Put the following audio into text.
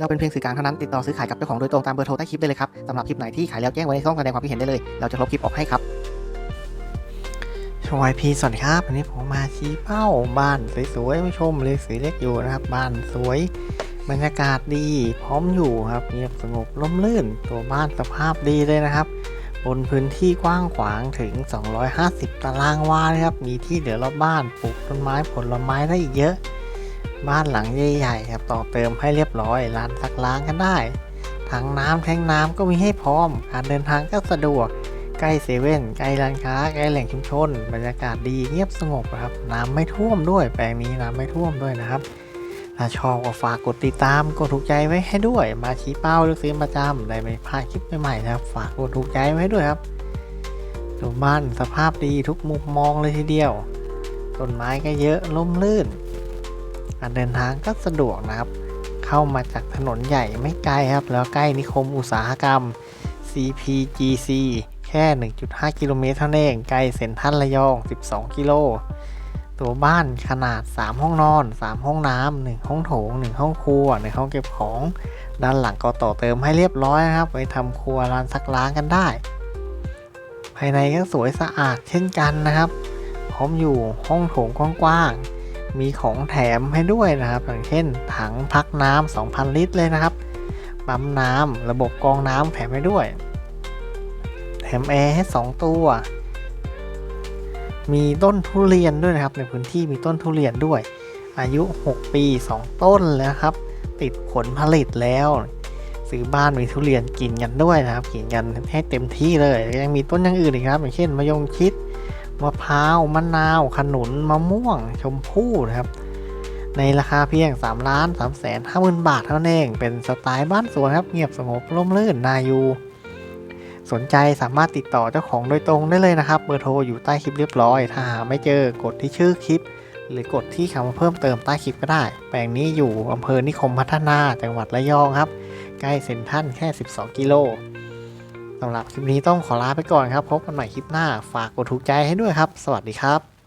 เราเป็นเพียงสื่อกลางเท่านั้นติดต่อซื้อขายกับเจ้าของโดยตรงตามเบอร์โทรใต้คลิปได้เลยครับสำหรับคลิปไหนที่ขายแล้วแจ้งไว้ในช่องแสดงความคิดเห็นได้เลย เราจะลบคลิปออกให้ครับชวายพีสวัสดีครับวันนี้ผมมาชี้เป้าบ้านสวยๆผู้ชมเลยสีเล็กอยู่นะครับ บ้านสวย บรรยากาศดีพร้อมอยู่ครับเงียบสงบร่มรื่น ตัวบ้านสภาพดีเลยนะครับ บนพื้นที่กว้างขวางถึง 250 ตารางวาเลยครับ มีที่เหลือรอบบ้านปลูกต้นไม้ผลไม้ได้อีกเยอะ บ้านหลังใหญ่ๆครับต่อเติมให้เรียบร้อยลานซักล้างกันได้ถังน้ำแทงน้ำก็มีให้พร้อม การเดินทางก็สะดวก ใกล้เซเว่นใกล้ร้านค้าใกล้แหล่งชุมชน บรรยากาศดีเงียบสงบครับ น้ำไม่ท่วมด้วย แปลงนี้น้ำไม่ท่วมด้วยนะครับถ้าชอบก็ฝากกดติดตามกดถูกใจไว้ให้ด้วย มาชี้เป้าเลือกซื้อประจำได้ไม่พลาดคลิปใหม่ๆนะครับ ฝากกดถูกใจไว้ให้ด้วยครับดูบ้านสภาพดีทุกมุมมองเลยทีเดียวต้นไม้ก็เยอะล่มลื่น การเดินทางก็สะดวกนะครับ เข้ามาจากถนนใหญ่ไม่ไกลครับ แล้วใกล้นิคมอุตสาหกรรม CPGC แค่ 1.5 กิโลเมตรเท่านั้นเองใกลเซ็นทรัลระยอง 12 กิโล ตัวบ้านขนาด 3 ห้องนอน 3 ห้องน้ำ 1 ห้องโถง 1 ห้องครัว 1 ห้องเก็บของ ด้านหลังก็ต่อเติมให้เรียบร้อยนะครับ ไว้ทำครัวร้านซักล้างกันได้ ภายในก็สวยสะอาดเช่นกันนะครับ พร้อมอยู่ห้องโถงกว้างๆ มีของแถมให้ด้วยนะครับ อย่างเช่น ถังพักน้ำ2,000 ลิตรเลยนะครับปั๊มน้ำระบบกรองน้ำแถมให้ด้วย แถมแอร์ให้ 2 ตัว มีต้นทุเรียนด้วยนะครับ ในพื้นที่มีต้นทุเรียนด้วย อายุ 6 ปี 2 ต้นแล้วครับ ติดผลผลิตแล้วซื้อบ้านมีทุเรียนกินกันด้วยนะครับ กินกันให้เต็มที่เลยยังมีต้นอย่างอื่นอีกครับ อย่างเช่นมะยงชิด มะพร้าวมะนาว ขนุนมะม่วง ชมพู่นะครับ ในราคาเพียง3ล้าน3แสน5หมื่นบาทเท่านั้นเองเป็นสไตล์บ้านสวนครับ เงียบสงบร่มรื่นนายูสนใจสามารถติดต่อเจ้าของโดยตรงได้เลยนะครับเบอร์โทรอยู่ใต้คลิปเรียบร้อย ถ้าหาไม่เจอกดที่ชื่อคลิป หรือกดที่คำว่าเพิ่มเติมใต้คลิปก็ได้ แปลงนี้อยู่อำเภอนิคมพัฒนาจังหวัดระยองครับ ใกล้เซ็นทรัลแค่ 12 กิโล สำหรับคลิปนี้ต้องขอลาไปก่อนครับ พบกันใหม่คลิปหน้า ฝากกดถูกใจให้ด้วยครับ สวัสดีครับ